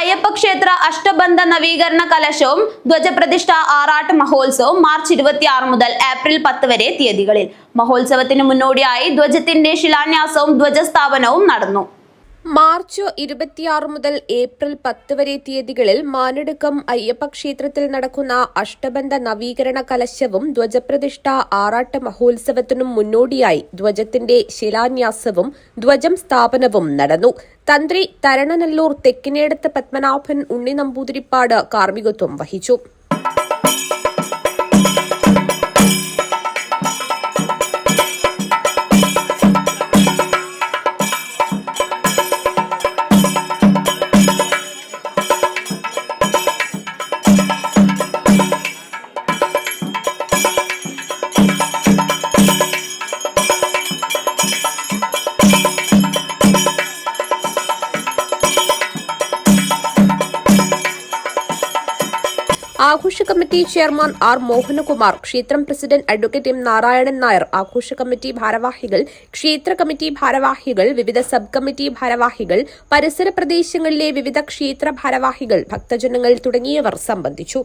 അയ്യപ്പ ക്ഷേത്ര അഷ്ടബന്ധ നവീകരണ കലശവും ധ്വജപ്രതിഷ്ഠ ആറാട്ട് മഹോത്സവവും മാർച്ച് ഇരുപത്തിയാറ് മുതൽ ഏപ്രിൽ പത്ത് വരെ തീയതികളിൽ. മഹോത്സവത്തിന് മുന്നോടിയായി ധ്വജത്തിന്റെ ശിലാന്യാസവും ധ്വജസ്ഥാപനവും നടന്നു. മാർച്ച് ഇരുപത്തിയാറ് മുതൽ ഏപ്രിൽ പത്ത് വരെ തീയതികളിൽ മാനടുക്കം അയ്യപ്പ ക്ഷേത്രത്തിൽ നടക്കുന്ന അഷ്ടബന്ധ നവീകരണ കലശവും ധ്വജപ്രതിഷ്ഠ ആറാട്ട് മഹോത്സവത്തിനും മുന്നോടിയായി ധ്വജത്തിന്റെ ശിലാന്യാസവും ധ്വജം സ്ഥാപനവും നടന്നു. തന്ത്രി തരണനല്ലൂർ തെക്കിനേടത്ത് പത്മനാഭൻ ഉണ്ണി നമ്പൂതിരിപ്പാട് കാർമ്മികത്വം വഹിച്ചു. ആഘോഷ കമ്മിറ്റി ചെയർമാൻ ആർ മോഹനകുമാർ ക്ഷേത്രം president advocate M Narayanan Nair ആഘോഷ കമ്മിറ്റി ഭാരവാഹികൾ ക്ഷേത്ര കമ്മിറ്റി ഭാരവാഹികൾ വിവിധ സബ് കമ്മിറ്റി ഭാരവാഹികൾ പരിസര പ്രദേശങ്ങളിലെ വിവിധ ക്ഷേത്ര ഭാരവാഹികൾ ഭക്തജനങ്ങൾ തുടങ്ങിയവർ സംബന്ധിച്ചു.